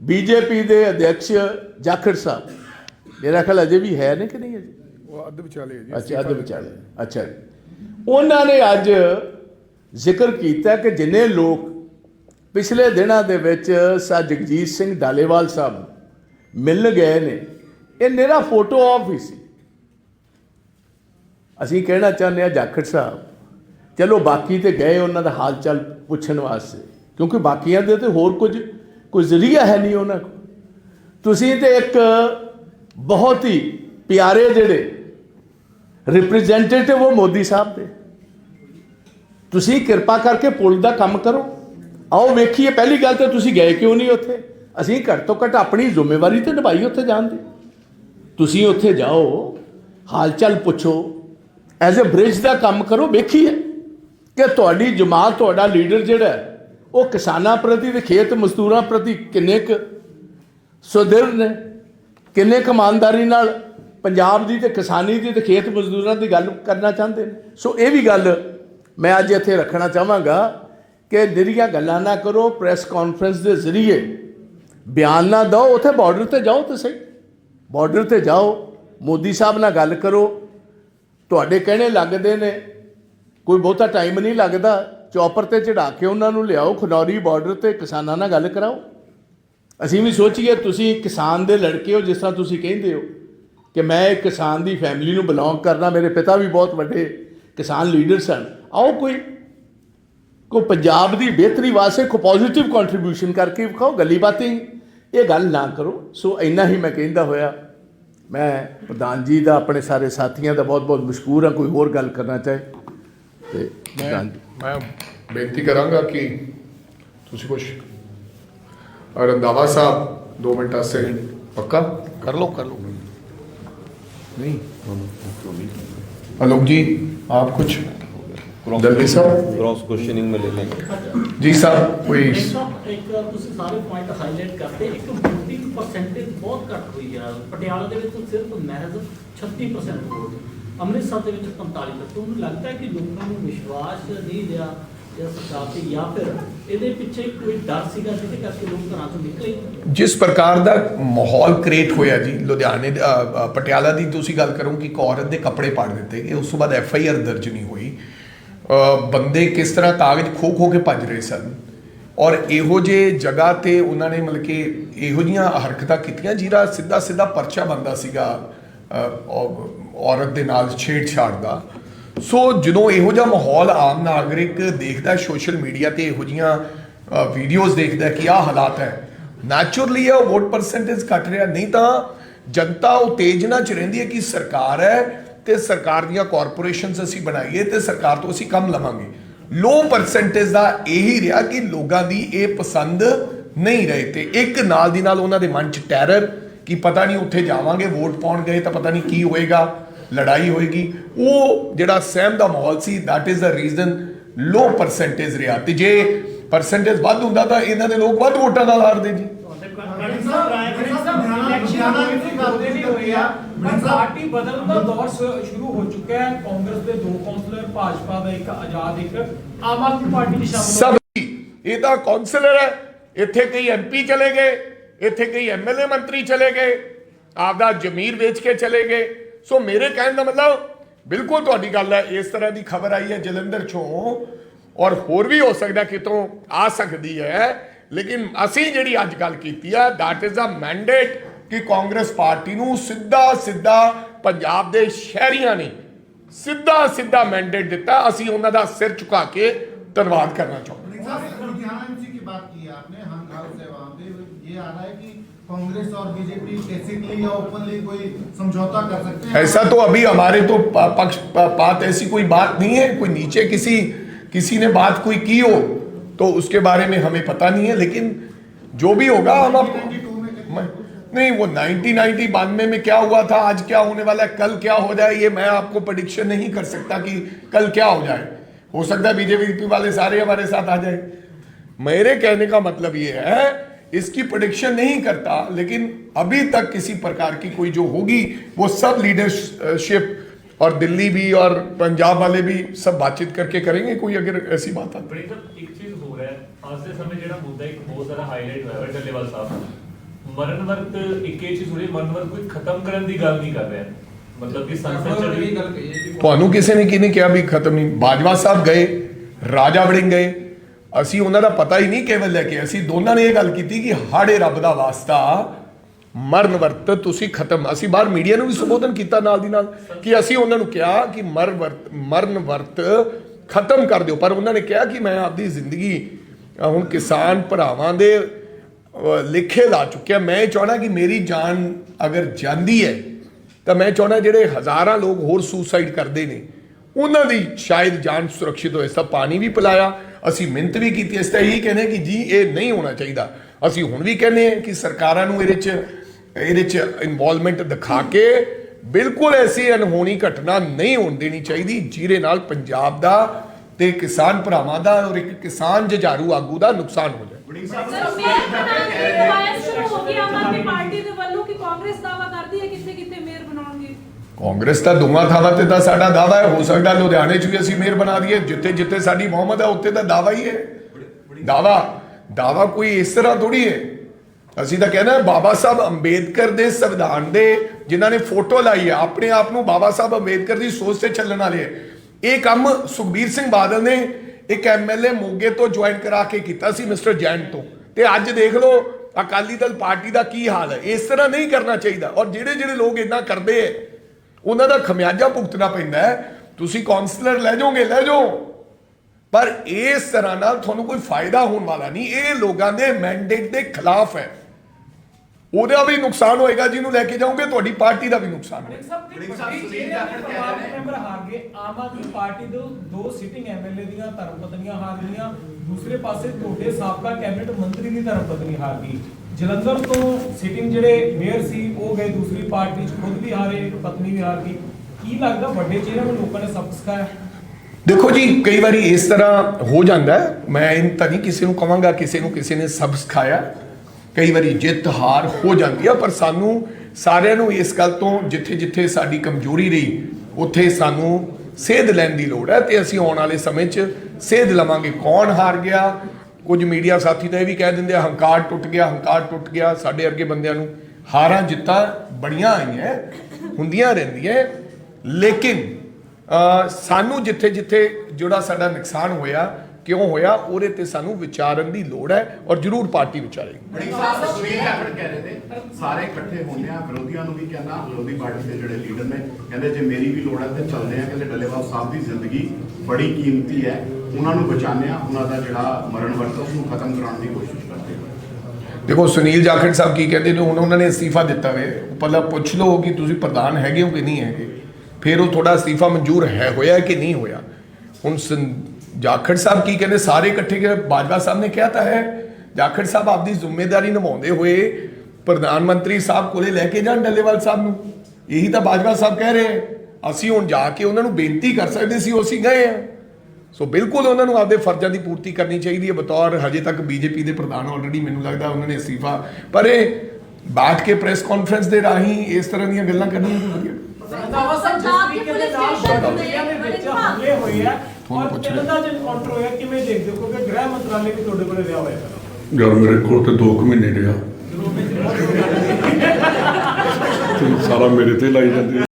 BJP ਦੇ ਅਧਿਕਸ਼ ਜਾਖੜ ਸਾਹਿਬ। ਮੇਰਾ ਖਿਆਲ ਅਜੇ ਵੀ ਹੈ ਨੇ ਕਿ ਨਹੀਂ ਅਜੇ? ਉਹ ਅੱਧ ਵਿਚਾਲੇ ਜੀ ਅੱਛਾ ਅੱਧ ਵਿਚਾਲੇ। ਅੱਛਾ। ਉਹਨਾਂ ਨੇ ਅੱਜ ਜ਼ਿਕਰ ਕੀਤਾ ਕਿ ਜਿੰਨੇ ਲੋਕ ਪਿਛਲੇ ਦਿਨਾਂ ਦੇ ਵਿੱਚ ਸਾ ਜਗਜੀਤ ਸਿੰਘ ਡਾਲੇਵਾਲ ਸਾਹਿਬ ਨੂੰ ਮਿਲਣ ਗਏ ਨੇ ਇਹ ਮੇਰਾ ਫੋਟੋ ਆਫ ਹੀ ਸੀ। ਅਸੀਂ ਕਹਿਣਾ ਚਾਹੁੰਦੇ ਆ ਜਾਖੜ ਸਾਹਿਬ ਚਲੋ ਬਾਕੀ ਤੇ ਗਏ ਉਹਨਾਂ ਦਾ ਹਾਲ ਚਾਲ ਪੁੱਛਣ ਵਾਸਤੇ ਕਿਉਂਕਿ ਬਾਕੀਆਂ ਦੇ ਤੇ ਹੋਰ ਕੁਝ ਕੋਈ ਜ਼ਰੀਆ ਹੈ ਨਹੀਂ ਉਹਨਾਂ ਕੋਲ। ਤੁਸੀਂ ਤੇ ਇੱਕ ਬਹੁਤ ਹੀ ਪਿਆਰੇ ਜਿਹੜੇ ਰਿਪਰੈਜ਼ੈਂਟੇਟਿਵ ਉਹ ਮੋਦੀ ਸਾਹਿਬ ਦੇ। ਤੁਸੀਂ ਕਿਰਪਾ ਕਰਕੇ ਪੁਲ ਦਾ ਕੰਮ ਕਰੋ। ਆਓ ਵੇਖੀਏ, ਪਹਿਲੀ ਗੱਲ ਤਾਂ ਤੁਸੀਂ ਗਏ ਕਿਉਂ ਨਹੀਂ ਉੱਥੇ? ਅਸੀਂ ਘੱਟ ਤੋਂ ਘੱਟ ਆਪਣੀ ਜ਼ਿੰਮੇਵਾਰੀ ਤੇ ਨਿਭਾਈ ਉੱਥੇ ਜਾਣ ਦੀ। ਤੁਸੀਂ ਉੱਥੇ ਜਾਓ ਹਾਲ ਚਾਲ ਪੁੱਛੋ। ਐਜ਼ ਅ ਬ੍ਰਿਜ ਦਾ ਕੰਮ ਕਰੋ, ਵੇਖੀਏ ਕਿ ਤੁਹਾਡੀ ਜਮਾਤ, ਤੁਹਾਡਾ ਲੀਡਰ ਜਿਹੜਾ ਉਹ ਕਿਸਾਨਾਂ ਪ੍ਰਤੀ ਤੇ ਖੇਤ ਮਜ਼ਦੂਰਾਂ ਪ੍ਰਤੀ ਕਿੰਨੇ ਕੁ ਸੁਦ੍ਰਿੜ ਨੇ, ਕਿੰਨੇ ਕੁ ਇਮਾਨਦਾਰੀ ਨਾਲ ਪੰਜਾਬ ਦੀ ਤੇ ਕਿਸਾਨੀ ਦੀ ਤੇ ਖੇਤ ਮਜ਼ਦੂਰਾਂ ਦੀ ਗੱਲ ਕਰਨਾ ਚਾਹੁੰਦੇ ਨੇ। ਸੋ ਇਹ ਵੀ ਗੱਲ ਮੈਂ ਅੱਜ ਇੱਥੇ ਰੱਖਣਾ ਚਾਹਾਂਗਾ ਕਿ ਨਿਰੀਆਂ ਗੱਲਾਂ ਨਾ ਕਰੋ ਪ੍ਰੈਸ ਕਾਨਫਰੰਸ ਦੇ ਜ਼ਰੀਏ ਬਿਆਨ ਨਾ ਦਿਓ, ਉੱਥੇ ਬਾਰਡਰ ਤੇ ਜਾਓ ਤੇ ਸਹੀ। ਬਾਰਡਰ ਤੇ ਜਾਓ, ਮੋਦੀ ਸਾਹਿਬ ਨਾਲ ਗੱਲ ਕਰੋ। ਤੁਹਾਡੇ ਕਹਿਣੇ ਲੱਗਦੇ ਨੇ, ਕੋਈ ਬਹੁਤਾ ਟਾਈਮ ਨਹੀਂ ਲੱਗਦਾ। ਚੌਪਰ ਤੇ ਚੜਾ ਕੇ ਉਹਨਾਂ ਨੂੰ ਲਿਆਓ, ਖਨੌਰੀ ਬਾਰਡਰ ਤੇ ਕਿਸਾਨਾਂ ਨਾਲ ਗੱਲ ਕਰਾਓ। ਅਸੀਂ ਵੀ ਸੋਚੀਏ, ਤੁਸੀਂ ਕਿਸਾਨ ਦੇ ਲੜਕੇ ਹੋ, ਜਿਸ ਤਰ੍ਹਾਂ ਤੁਸੀਂ ਕਹਿੰਦੇ ਹੋ ਕਿ ਮੈਂ ਇੱਕ ਕਿਸਾਨ ਦੀ ਫੈਮਿਲੀ ਨੂੰ ਬਿਲੋਂਗ ਕਰਦਾ ਮੇਰੇ ਪਿਤਾ ਵੀ ਬਹੁਤ ਵੱਡੇ ਕਿਸਾਨ ਲੀਡਰ ਸਨ ਆਓ ਕੋਈ ਕੋ ਪੰਜਾਬ ਦੀ ਬਿਹਤਰੀ ਵਾਸਤੇ ਕੋ ਪੋਜ਼ਿਟਿਵ ਕੰਟਰੀਬਿਊਸ਼ਨ ਕਰਕੇ ਵਿਖਾਓ, ਗੱਲੀ ਬਾਤੀ ਇਹ ਗੱਲ ਨਾ ਕਰੋ। ਸੋ ਇੰਨਾ ਹੀ ਮੈਂ ਕਹਿੰਦਾ ਹੋਇਆ। ਮੈਂ ਪ੍ਰਧਾਨ ਜੀ ਦਾ, ਆਪਣੇ ਸਾਰੇ ਸਾਥੀਆਂ ਦਾ ਬਹੁਤ ਬਹੁਤ ਮਸ਼ਕੂਰ ਹਾਂ, ਕੋਈ ਹੋਰ ਗੱਲ ਕਰਨਾ ਚਾਹੇ। ਤੇ ਮੈਂ ਪ੍ਰਧਾਨ ਜੀ ਮੈਂ ਬੇਨਤੀ ਕਰਾਂਗਾ ਕਿ ਤੁਸੀਂ ਕੁਝ ਰੰਦਾਵਾ ਸਾਹਿਬ 2 ਮਿੰਟ ਵਾਸਤੇ ਪੱਕਾ ਕਰ ਲਓ ਕਰ ਲਓ ਨਹੀਂ ਅਲੋਕ ਜੀ ਆਪ ਕੁਝ ਦਲਵੀ ਸਾਹਿਬ क्रॉस क्वेश्चनिंग में ले लेंगे ਜੀ ਸਾਹਿਬ ਕੋਈ ਇੱਕ ਇੱਕ ਤੁਸੀਂ ਸਾਰੇ ਪੁਆਇੰਟ ਹਾਈਲਾਈਟ ਕਰਦੇ ਇੱਕ VOTING ਪਰਸੈਂਟੇਜ ਬਹੁਤ ਘੱਟ ਹੋਈ ਆ ਪਟਿਆਲਾ ਦੇ ਵਿੱਚ ਸਿਰਫ ਮਹਿਜ਼ 36% ਵੋਟ ਅੰਮ੍ਰਿਤਸਰ ਦੇ ਵਿੱਚ 45% ਤੁਹਾਨੂੰ ਲੱਗਦਾ ਕਿ ਲੋਕਾਂ ਨੂੰ ਵਿਸ਼ਵਾਸ ਨਹੀਂ ਰਿਹਾ ਇਸ ਸਰਕਾਰ ਤੇ ਜਾਂ ਫਿਰ ਇਹਦੇ ਪਿੱਛੇ ਕੋਈ ਡਰ ਸੀਗਾ, ਜਿਹਦੇ ਕਰਕੇ ਲੋਕ ਘਰਾਂ ਤੋਂ ਨਿਕਲੇ? ਜਿਸ ਪ੍ਰਕਾਰ ਦਾ ਮਾਹੌਲ ਕ੍ਰੀਏਟ ਹੋਇਆ ਜੀ, ਲੁਧਿਆਣੇ ਪਟਿਆਲਾ ਦੀ ਤੁਸੀਂ ਗੱਲ ਕਰੋ ਕਿ ਇੱਕ ਔਰਤ ਦੇ ਕੱਪੜੇ ਪਾੜ ਦਿੱਤੇ ਗਏ, ਉਸ ਤੋਂ ਬਾਅਦ ਐਫ ਆਈ ਆਰ ਦਰਜ ਨਹੀਂ ਹੋਈ। ਬੰਦੇ ਕਿਸ ਤਰ੍ਹਾਂ ਕਾਗਜ਼ ਖੋ ਖੋ ਕੇ ਭੱਜ ਰਹੇ ਸਨ? ਔਰ ਇਹੋ ਜੇ ਜਗ੍ਹਾ ਤੇ ਉਹਨਾਂ ਨੇ ਮਤਲਬ ਕਿ ਇਹੋ ਜੀਆਂ ਹਰਕਤਾਂ ਕੀਤੀਆਂ, ਜਿਹਦਾ ਸਿੱਧਾ ਸਿੱਧਾ ਪਰਚਾ ਬੰਦਾ ਸੀਗਾ ਔਰਤ ਦੇ ਨਾਲ ਛੇੜਛਾੜ ਦਾ। ਸੋ ਜਦੋਂ ਇਹੋ ਜਿਹਾ ਮਾਹੌਲ ਆਮ ਨਾਗਰਿਕ ਦੇਖਦਾ, ਸੋਸ਼ਲ ਮੀਡੀਆ ਤੇ ਇਹੋ ਜੀਆਂ ਵੀਡੀਓਜ਼ ਦੇਖਦਾ ਕਿ ਆਹ ਹਾਲਾਤ ਹੈ। ਨੈਚੁਰਲੀ ਇਹ ਵੋਟ ਪਰਸੈਂਟੇਜ ਘਟ ਰਿਹਾ। ਨਹੀਂ ਤਾਂ ਜਨਤਾ ਉਤੇਜਨਾ ਚ ਰਹਿੰਦੀ ਹੈ ਕਿ ਸਰਕਾਰ ਹੈ ਤੇ ਸਰਕਾਰ ਦੀਆਂ ਕਾਰਪੋਰੇਸ਼ਨਸ ਅਸੀਂ ਬਣਾਈਏ ਤੇ ਸਰਕਾਰ ਤੋਂ ਅਸੀਂ ਕੰਮ ਲਵਾਂਗੇ। ਲੋ ਪਰਸੈਂਟੇਜ ਦਾ ਇਹੀ ਰਿਹਾ ਕਿ ਲੋਕਾਂ ਦੀ ਇਹ ਪਸੰਦ ਨਹੀਂ ਰਹੇ ਤੇ ਇੱਕ ਨਾਲ ਦੀ ਨਾਲ ਉਹਨਾਂ ਦੇ ਮਨ ਚ ਟੈਰਰ ਕਿ ਪਤਾ ਨਹੀਂ ਉੱਥੇ ਜਾਵਾਂਗੇ ਵੋਟ ਪਾਉਣ ਗਏ ਤਾਂ ਪਤਾ ਨਹੀਂ ਕੀ ਹੋਏਗਾ। ਲੜਾਈ ਹੋਏਗੀ। ਉਹ ਜਿਹੜਾ ਸਹਿਮ ਦਾ ਮਾਹੌਲ ਸੀ that is the reason low percentage ਰਿਹਾ। ਤੇ ਜੇ ਪਰਸੈਂਟੇਜ ਵੱਧ ਹੁੰਦਾ ਤਾਂ ਇਹਨਾਂ ਦੇ ਲੋਕ ਵੱਧ ਵੋਟਾਂ ਨਾਲ ਹਾਰਦੇ ਜੀ। ਪਾਰਟੀ ਬਦਲਣ ਦਾ ਦੌਰ ਸ਼- ਸ਼ੁਰੂ ਹੋ ਚੁੱਕਾ ਹੈ। ਕਾਂਗਰਸ ਦੇ ਦੋ ਕੌਂਸਲਰ ਭਾਜਪਾ ਦਾ ਇੱਕ ਆਜ਼ਾਦ ਇੱਕ ਆਮ ਆਦਮੀ ਪਾਰਟੀ ਚ ਸ਼ਾਮਲ ਸਭ ਇਹ ਤਾਂ ਕਾਉਂਸਲਰ ਹੈ। ਇੱਥੇ ਕਈ ਐਮਪੀ ਚਲੇ ਗਏ ਇੱਥੇ ਕਈ ਐਮਐਲਏ ਮੰਤਰੀ ਚਲੇ ਗਏ ਆਪਦਾ ਜ਼ਮੀਰ ਵੇਚ ਕੇ ਚਲੇ ਗਏ। ਸੋ ਮੇਰੇ ਕਹਿਣ ਦਾ ਮਤਲਬ ਬਿਲਕੁਲ ਤੁਹਾਡੀ ਗੱਲ ਹੈ ਇਸ ਤਰ੍ਹਾਂ ਦੀ ਖਬਰ ਆਈ ਹੈ ਜਲੰਧਰ ਚੋਂ ਔਰ ਹੋਰ ਵੀ ਹੋ ਸਕਦਾ ਕਿਤੋਂ ਆ ਸਕਦੀ ਹੈ ਲੇਕਿਨ ਅਸੀਂ ਜਿਹੜੀ ਅੱਜ ਗੱਲ ਕੀਤੀ ਆ that is a mandate ਕਿ ਕਾਂਗਰਸ ਪਾਰਟੀ ਨੂੰ ਸਿੱਧਾ ਸਿੱਧਾ ਪੰਜਾਬ ਦੇ ਸ਼ਹਿਰੀਆਂ ਨੇ ਸਿੱਧਾ ਸਿੱਧਾ ਮੈਂਡੇਟ ਦਿੱਤਾ ਅਸੀਂ ਉਹਨਾਂ ਦਾ ਸਿਰ ਝੁਕਾ ਕੇ ਧੰਨਵਾਦ ਕਰਨਾ ਚਾਹੁੰਦੇ लुधियाना एमसी की बात की है आपने हम हाउस है वहाँ पे ये आ रहा है कि कांग्रेस और बीजेपी बेसिकली या ओपनली कोई समझौता कर सकते हैं? ऐसा तो अभी हमारे तो पक्ष बात ऐसी कोई बात नहीं है कोई नीचे किसी किसी ने बात कोई की हो तो उसके बारे में हमें पता नहीं है लेकिन जो भी होगा हम आपको 1992 में नहीं वो 1990 बानवे में क्या हुआ था आज क्या होने वाला है कल क्या हो जाए ये मैं आपको प्रडिक्शन नहीं कर सकता कि कल क्या हो जाए। हो सकता है बीजेपी वाले सारे हमारे साथ आ जाए। मेरे कहने का मतलब ये है इसकी प्रोडिक्शन नहीं करता लेकिन अभी तक किसी प्रकार की कोई जो होगी वो सब लीडरशिप और दिल्ली भी और पंजाब वाले भी सब बातचीत करके करेंगे कोई अगर ऐसी बात आती है ਬੜੀ ਸਰ ਇੱਕ ਚੀਜ਼ ਹੋ ਰਿਹਾ ਹੈ ਅੱਜ ਦੇ ਸਮੇਂ ਜਿਹੜਾ ਮੁੱਦਾ ਇੱਕ ਬਹੁਤ ਜ਼ਿਆਦਾ ਹਾਈਲਾਈਟ ਹੋਇਆ ਹੈ ਡੱਲੇਵਾਲ ਸਾਹਿਬ ਮਰਨ ਵਰਤ ਇੱਕ ਇਹ ਚੀਜ਼ ਹੋਣੀ ਮਰਨ ਵਰਤ ਕੋਈ ਖਤਮ ਕਰਨ ਦੀ ਗੱਲ ਨਹੀਂ ਕਰ ਰਿਹਾ ਮਤਲਬ ਕਿ ਸੰਸਦ ਚ ਵੀ ਗੱਲ ਤੁਹਾਨੂੰ ਕਿਸੇ ਨੇ ਕਿਹਨੇ ਕਿਹਾ ਵੀ ਖਤਮ ਨਹੀਂ ਬਾਜਵਾ ਸਾਹਿਬ ਗਏ ਰਾਜਾ ਵੜਿੰਗ ਗਏ ਅਸੀਂ ਉਹਨਾਂ ਦਾ ਪਤਾ ਹੀ ਨਹੀਂ ਕੇਵਲ ਲੈ ਕੇ ਅਸੀਂ ਦੋਨਾਂ ਨੇ ਇਹ ਗੱਲ ਕੀਤੀ ਕਿ ਹਾੜੇ ਰੱਬ ਦਾ ਵਾਸਤਾ ਮਰਨ ਵਰਤ ਤੁਸੀਂ ਖਤਮ। ਅਸੀਂ ਬਾਹਰ ਮੀਡੀਆ ਨੂੰ ਵੀ ਸੰਬੋਧਨ ਕੀਤਾ ਨਾਲ ਦੀ ਨਾਲ ਕਿ ਅਸੀਂ ਉਹਨਾਂ ਨੂੰ ਕਿਹਾ ਕਿ ਮਰ ਵਰਤ ਮਰਨ ਵਰਤ ਖਤਮ ਕਰ ਦਿਓ। ਪਰ ਉਹਨਾਂ ਨੇ ਕਿਹਾ ਕਿ ਮੈਂ ਆਪਦੀ ਜ਼ਿੰਦਗੀ ਹੁਣ ਕਿਸਾਨ ਭਰਾਵਾਂ ਦੇ ਅ, ਲੇਖੇ ਲਾ ਚੁੱਕਿਆ। ਮੈਂ ਇਹ ਚਾਹਣਾ ਕਿ ਮੇਰੀ ਜਾਨ ਅਗਰ ਜਾਂਦੀ ਹੈ ਤਾਂ ਮੈਂ ਚਾਹੁੰਦਾ ਜਿਹੜੇ ਹਜ਼ਾਰਾਂ ਲੋਕ ਹੋਰ ਸੁਸਾਈਡ ਕਰਦੇ ਨੇ ਉਹਨਾਂ ਦੀ ਸ਼ਾਇਦ ਜਾਨ ਸੁਰੱਖਿਅਤ ਹੋਏ। ਸਭ ਪਾਣੀ ਵੀ ਪਿਲਾਇਆ ਅਸੀਂ ਮਿਹਨਤ ਵੀ ਕੀਤੀ ਇਸ ਤਾਂ ਇਹੀ ਕਹਿੰਦੇ ਕਿ ਜੀ, ਇਹ ਨਹੀਂ ਹੋਣਾ ਚਾਹੀਦਾ। ਅਸੀਂ ਹੁਣ ਵੀ ਕਹਿੰਦੇ ਹਾਂ ਕਿ ਸਰਕਾਰਾਂ ਨੂੰ ਇਹਦੇ 'ਚ ਇਹਦੇ 'ਚ ਇਨਵੋਲਵਮੈਂਟ ਦਿਖਾ ਕੇ ਬਿਲਕੁਲ ਐਸੀ ਅਨਹੋਣੀ ਘਟਨਾ ਨਹੀਂ ਹੋਣ ਦੇਣੀ ਚਾਹੀਦੀ, ਜਿਹਦੇ ਨਾਲ ਪੰਜਾਬ ਦਾ ਤੇ ਕਿਸਾਨ ਭਰਾਵਾਂ ਦਾ ਔਰ ਇੱਕ ਕਿਸਾਨ ਜੁਝਾਰੂ ਆਗੂ ਦਾ ਨੁਕਸਾਨ ਹੋ ਜਾਏ। ਸਰ ਮੇਅਰ ਬਣਾਉਣ ਦੀ ਕਵਾਇਦ ਸ਼ੁਰੂ ਹੋ ਗਈ ਆਮ ਆਦਮੀ ਪਾਰਟੀ ਦੇ ਵੱਲੋਂ ਕਿ ਕਾਂਗਰਸ ਦਾਵਾ ਕਰਦੀ ਹੈ ਕਿੱਥੇ ਕਿੱਥੇ ਮੇਅਰ ਬਣਾਉਣਗੇ ਕਾਂਗਰਸ ਦਾ ਦੋਵਾਂ ਥਾਵਾਂ ਤੇ ਤਾਂ ਸਾਡਾ ਦਾਵਾ ਹੈ, ਹੋ ਸਕਦਾ ਲੁਧਿਆਣੇ 'ਚ ਵੀ ਅਸੀਂ ਮੇਅਰ ਬਣਾ ਦਈਏ, ਜਿੱਥੇ ਜਿੱਥੇ ਸਾਡੀ ਮੁਹੰਮਦ ਹੈ ਉੱਥੇ ਤਾਂ ਦਾਵਾ ਹੀ ਹੈ। ਦਾਵਾ ਦਾਵਾ ਕੋਈ ਇਸ ਤਰ੍ਹਾਂ ਥੋੜੀ ਹੈ। ਅਸੀਂ ਤਾਂ ਕਹਿੰਦੇ ਬਾਬਾ ਸਾਹਿਬ ਅੰਬੇਦਕਰ ਦੇ ਸੰਵਿਧਾਨ ਦੇ ਜਿਨ੍ਹਾਂ ਨੇ ਫੋਟੋ ਲਾਈ ਹੈ, ਆਪਣੇ ਆਪ ਨੂੰ ਬਾਬਾ ਸਾਹਿਬ ਅੰਬੇਦਕਰ ਦੀ ਸੋਚ ਤੇ ਚੱਲਣ ਵਾਲੇ ਹੈ। ਇਹ ਕੰਮ ਸੁਖਬੀਰ ਸਿੰਘ ਬਾਦਲ ਨੇ ਇੱਕ ਐਮਐਲਏ ਮੋਗੇ ਤੋਂ ਜੁਆਇਨ ਕਰਾ ਕੇ ਕੀਤਾ ਸੀ ਮਿਸਟਰ ਜੈਨ ਤੋਂ। ਤੇ ਅੱਜ ਦੇਖ ਲਓ, ਅਕਾਲੀ ਦਲ ਪਾਰਟੀ ਦਾ ਕੀ ਹਾਲ ਹੈ। ਇਸ ਤਰ੍ਹਾਂ ਨਹੀਂ ਕਰਨਾ ਚਾਹੀਦਾ। ਔਰ ਜਿਹੜੇ ਜਿਹੜੇ ਲੋਕ ਇਦਾਂ ਕਰਦੇ ਹੈ ਉਹਨਾਂ ਦਾ ਖਮਿਆਜਾ ਭੁਗਤਣਾ ਪੈਂਦਾ ਹੈ। ਤੁਸੀਂ ਕਾਉਂਸਲਰ ਲੈ ਜਾਓਗੇ, ਲੈ ਜਾਓ। ਪਰ ਇਸ ਤਰ੍ਹਾਂ ਨਾਲ ਤੁਹਾਨੂੰ ਕੋਈ ਫਾਇਦਾ ਹੋਣ ਵਾਲਾ ਨਹੀਂ। ਇਹ ਲੋਕਾਂ ਦੇ ਮੈਂਡੇਟ ਦੇ ਖਿਲਾਫ ਹੈ। ਉਹਦਾ ਵੀ ਨੁਕਸਾਨ ਹੋਏਗਾ ਜਿਹਨੂੰ ਲੈ ਕੇ ਜਾਓਗੇ ਤੁਹਾਡੀ ਪਾਰਟੀ ਦਾ ਵੀ ਨੁਕਸਾਨ ਹੋਏਗਾ। ਵੜਿੰਗ ਸਾਹਿਬ ਸੁਨੀਲ ਜਾਖੜ ਕਹਿ ਰਹੇ ਨੇ ਮੈਂਬਰ ਹਾਰ ਗਏ ਆਮ ਆਦਮੀ ਪਾਰਟੀ ਦੇ ਦੋ ਸਿਟਿੰਗ ਐਮਐਲਏ ਦੀਆਂ ਧਰਮ ਪਤਨੀਆਂ ਹਾਰ ਗਈਆਂ ਦੂਸਰੇ ਪਾਸੇ ਤੁਹਾਡੇ ਸਾਬਕਾ ਕੈਬਨਿਟ ਮੰਤਰੀ ਦੀ ਧਰਮ ਪਤਨੀ ਹਾਰ ਗਈ। ਜਲੰਧਰ ਤੋਂ ਸਿਟਿੰਗ ਜਿਹੜੇ ਮੇਅਰ ਸੀ ਉਹ ਗਏ ਦੂਸਰੀ ਪਾਰਟੀ ਚ ਖੁਦ ਵੀ ਹਾਰੇ ਇੱਕ ਪਤਨੀ ਵੀ ਹਾਰ ਗਈ। ਕੀ ਲੱਗਦਾ ਵੱਡੇ ਚਿਹਰੇ ਨੂੰ ਲੋਕਾਂ ਨੇ ਸਬਕ ਸਿਖਾਇਆ? ਦੇਖੋ ਜੀ ਕਈ ਵਾਰੀ ਇਸ ਤਰ੍ਹਾਂ ਹੋ ਜਾਂਦਾ ਹੈ। ਮੈਂ ਇਹ ਤਾਂ ਨਹੀਂ ਕਿਸੇ ਨੂੰ ਕਵਾਂਗਾ ਕਿਸੇ ਨੂੰ ਕਿਸੇ ਨੇ ਸਬਕ ਸਿਖਾਇਆ। ਕਈ ਵਾਰੀ ਜਿੱਤ ਹਾਰ ਹੋ ਜਾਂਦੀ ਆ, ਪਰ ਸਾਨੂੰ ਸਾਰਿਆਂ ਨੂੰ ਇਸ ਗੱਲ ਤੋਂ ਜਿੱਥੇ ਜਿੱਥੇ ਸਾਡੀ ਕਮਜ਼ੋਰੀ ਰਹੀ, ਉੱਥੇ ਸਾਨੂੰ ਸੇਧ ਲੈਣ ਦੀ ਲੋੜ ਹੈ ਤੇ ਅਸੀਂ ਆਉਣ ਵਾਲੇ ਸਮੇਂ 'ਚ ਸੇਧ ਲਵਾਂਗੇ। ਕੌਣ ਹਾਰ ਗਿਆ? ਕੁਝ ਮੀਡੀਆ ਸਾਥੀ ਤਾਂ ਇਹ ਵੀ ਕਹਿ ਦਿੰਦੇ ਆ, ਹੰਕਾਰ ਟੁੱਟ ਗਿਆ, ਹੰਕਾਰ ਟੁੱਟ ਗਿਆ। ਸਾਡੇ ਅੱਗੇ ਬੰਦਿਆਂ ਨੂੰ ਹਾਰਾਂ ਜਿੱਤਾਂ ਬੜੀਆਂ ਆਈਆਂ, ਹੁੰਦੀਆਂ ਰਹਿੰਦੀਆਂ। ਲੇਕਿਨ ਸਾਨੂੰ ਜਿੱਥੇ ਜਿੱਥੇ ਜਿਹੜਾ ਸਾਡਾ ਨੁਕਸਾਨ ਹੋਇਆ ਕਿਉਂ ਹੋਇਆ? ਉਹਦੇ ਤੇ ਸਾਨੂੰ ਵਿਚਾਰਨ ਦੀ ਲੋੜ ਹੈ ਔਰ ਜ਼ਰੂਰ ਪਾਰਟੀ ਵਿਚਾਰੇਗੀ। ਬੜੀ ਸਾਹਿਬ ਸੁਨੀਲ ਜਾਖੜ ਕਹਿ ਰਹੇ ਨੇ। ਸਾਰੇ ਇਕੱਠੇ ਹੁੰਦੇ ਆ। ਵਿਰੋਧੀਆਂ ਨੂੰ ਵੀ ਕਹਿੰਦਾ ਵਿਰੋਧੀ ਪਾਰਟੀ ਦੇ ਜਿਹੜੇ ਲੀਡਰ ਨੇ ਕਹਿੰਦੇ ਜੇ ਮੇਰੀ ਵੀ ਲੋੜ ਹੈ ਤੇ ਚੱਲਦੇ ਆ। ਕਹਿੰਦੇ ਡੱਲੇਵਾਲ ਸਾਹਿਬ ਦੀ ਜ਼ਿੰਦਗੀ ਬੜੀ ਕੀਮਤੀ ਹੈ। ਉਹਨਾਂ ਨੂੰ ਬਚਾਉਂਦੇ ਆ। ਉਹਨਾਂ ਦਾ ਜਿਹੜਾ ਮਰਨ ਵਰਤ ਉਸ ਨੂੰ ਖਤਮ ਕਰਾਉਣ ਦੀ ਕੋਸ਼ਿਸ਼ ਕਰਦੇ ਆ। ਦੇਖੋ ਸੁਨੀਲ ਜਾਖੜ ਸਾਹਿਬ ਕੀ ਕਹਿੰਦੇ ਨੇ? ਹੁਣ ਉਹਨਾਂ ਨੇ ਅਸਤੀਫਾ ਦਿੱਤਾ ਵੇ। ਪਹਿਲਾਂ ਪੁੱਛ ਲਓ ਕਿ ਤੁਸੀਂ ਪ੍ਰਧਾਨ ਹੈਗੇ ਹੋ ਕਿ ਨਹੀਂ ਹੈਗੇ। ਫਿਰ ਉਹ ਤੁਹਾਡਾ ਅਸਤੀਫਾ ਮਨਜ਼ੂਰ ਹੈ ਹੋਇਆ ਕਿ ਨਹੀਂ ਹੋਇਆ? ਹੁਣ ਜਾਖੜ ਸਾਹਿਬ ਕੀ ਕਹਿੰਦੇ? ਸਾਰੇ ਇਕੱਠੇ ਕਿ ਬਾਜਵਾ ਸਾਹਿਬ ਨੇ ਕਿਹਾ ਤਾਂ ਹੈ। ਜਾਖੜ ਸਾਹਿਬ ਆਪਦੀ ਜ਼ਿੰਮੇਵਾਰੀ ਨਿਭਾਉਂਦੇ ਹੋਏ ਪ੍ਰਧਾਨ ਮੰਤਰੀ ਸਾਹਿਬ ਕੋਲੇ ਲੈ ਕੇ ਜਾਣ ਡੱਲੇਵਾਲ ਸਾਹਿਬ ਨੂੰ। ਇਹੀ ਤਾਂ ਬਾਜਵਾ ਸਾਹਿਬ ਕਹਿ ਰਹੇ। ਅਸੀਂ ਹੁਣ ਜਾ ਕੇ ਉਹਨਾਂ ਨੂੰ ਬੇਨਤੀ ਕਰ ਸਕਦੇ ਸੀ ਉਹ ਅਸੀਂ ਗਏ ਆ ਸੋ ਬਿਲਕੁਲ ਉਹਨਾਂ ਨੂੰ ਆਪਦੇ ਫਰਜ਼ਾਂ ਦੀ ਪੂਰਤੀ ਕਰਨੀ ਚਾਹੀਦੀ ਹੈ। ਬਤੌਰ ਹਜੇ ਤੱਕ ਬੀਜੇਪੀ ਦੇ ਪ੍ਰਧਾਨ ਆਲਰੇਡੀ ਮੈਨੂੰ ਲੱਗਦਾ ਉਹਨਾਂ ਨੇ ਅਸਤੀਫਾ ਪਰ ਇਹ ਬਾਤ ਕੇ ਪ੍ਰੈਸ ਕਾਨਫਰੰਸ ਦੇ ਰਾਹੀਂ ਇਸ ਤਰ੍ਹਾਂ ਦੀਆਂ ਗੱਲਾਂ ਕਰਨੀਆਂ ਤਾਂ ਵਧੀਆ। ਦੇ ਦੇ ਦੇ ਤੁਹਾਨੂੰ ਪੁੱਛ ਰਹੇ। ਕਿੰਨਾ ਜਿਹਾ ਕਾਊਂਟਰ ਹੋਇਆ ਕਿਵੇਂ ਦੇਖਦੇ ਹੋ? ਕਿਉਂਕਿ ਗ੍ਰਹਿ ਮੰਤਰਾਲੇ ਵੀ ਤੁਹਾਡੇ ਕੋਲੇ ਰਿਹਾ ਹੋਇਆ ਯਾਰ ਮੇਰੇ ਕੋਲ ਤੇ 2 ਮਹੀਨੇ ਰਿਹਾ। ਸਾਰਾ ਮੇਰੇ ਤੇ ਲਾਈ ਜਾਂਦੀ ਹੈ।